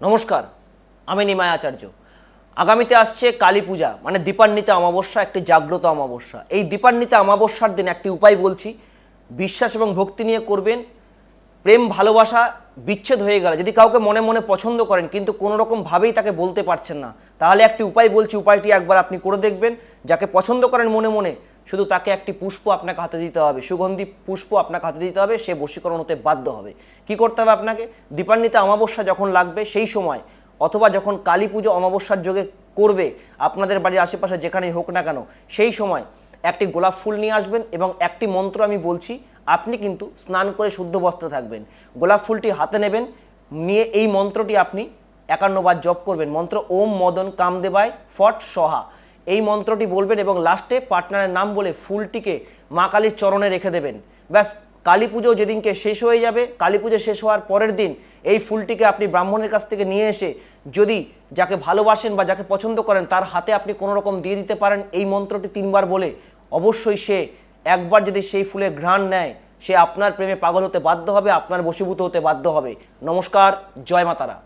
নমস্কার, আমি নিমায় আচার্য। আগামীতে আসছে কালী পূজা মানে দীপান্বিতা অমাবস্যা, একটি জাগ্রত অমাবস্যা। এই দীপান্বিতা অমাবস্যার দিন একটি উপায় বলছি, বিশ্বাস এবং ভক্তি নিয়ে করবেন, প্রেম ভালোবাসা বিচ্ছেদ হয়ে গেলে। যদি কাউকে মনে মনে পছন্দ করেন, কিন্তু কোনো রকম ভাবেই তাকে বলতে পারছেন না, তাহলে একটি উপায় বলছি, উপায়টি একবার আপনি করে দেখবেন। যাকে পছন্দ করেন মনে মনে, শুধু তাকে একটি পুষ্প আপনাকে হাতে দিতে হবে, সুগন্ধি পুষ্প আপনাকে হাতে দিতে হবে, সে বশীকরণ হতে বাধ্য হবে। কি করতে হবে আপনাকে? দীপান্বিতা অমাবস্যা যখন লাগবে, সেই সময়, অথবা যখন কালী পুজো অমাবস্যার যোগে করবে, আপনাদের বাড়ির আশেপাশে যেখানেই হোক না কেন, সেই সময় একটি গোলাপ ফুল নিয়ে আসবেন এবং একটি মন্ত্র আমি বলছি আপনি কিন্তু স্নান করে শুদ্ধ বস্ত্র থাকবেন। গোলাপ ফুলটি হাতে নেবেন, নিয়ে এই মন্ত্রটি আপনি একান্নবার জপ করবেন। মন্ত্র ওম মদন কামদেবায় ফট সহা। এই মন্ত্রটি বলবেন এবং লাস্টে পার্টনারের নাম বলে ফুলটিকে মা কালীর চরণে রেখে দেবেন। ব্যাস, কালী পুজো যেদিনকে শেষ হয়ে যাবে, কালী পুজো শেষ হওয়ার পরের দিন এই ফুলটিকে আপনি ব্রাহ্মণের কাছ থেকে নিয়ে এসে যদি যাকে ভালোবাসেন বা যাকে পছন্দ করেন, তার হাতে আপনি কোনো রকম দিয়ে দিতে পারেন। এই মন্ত্রটি তিনবার বলে অবশ্যই সে একবার যদি সেই ফুলের ঘ্রাণ নেয়, সে আপনার প্রেমে পাগল হতে বাধ্য হবে, আপনার বশীভূত হতে বাধ্য হবে। নমস্কার, জয় মাতারা।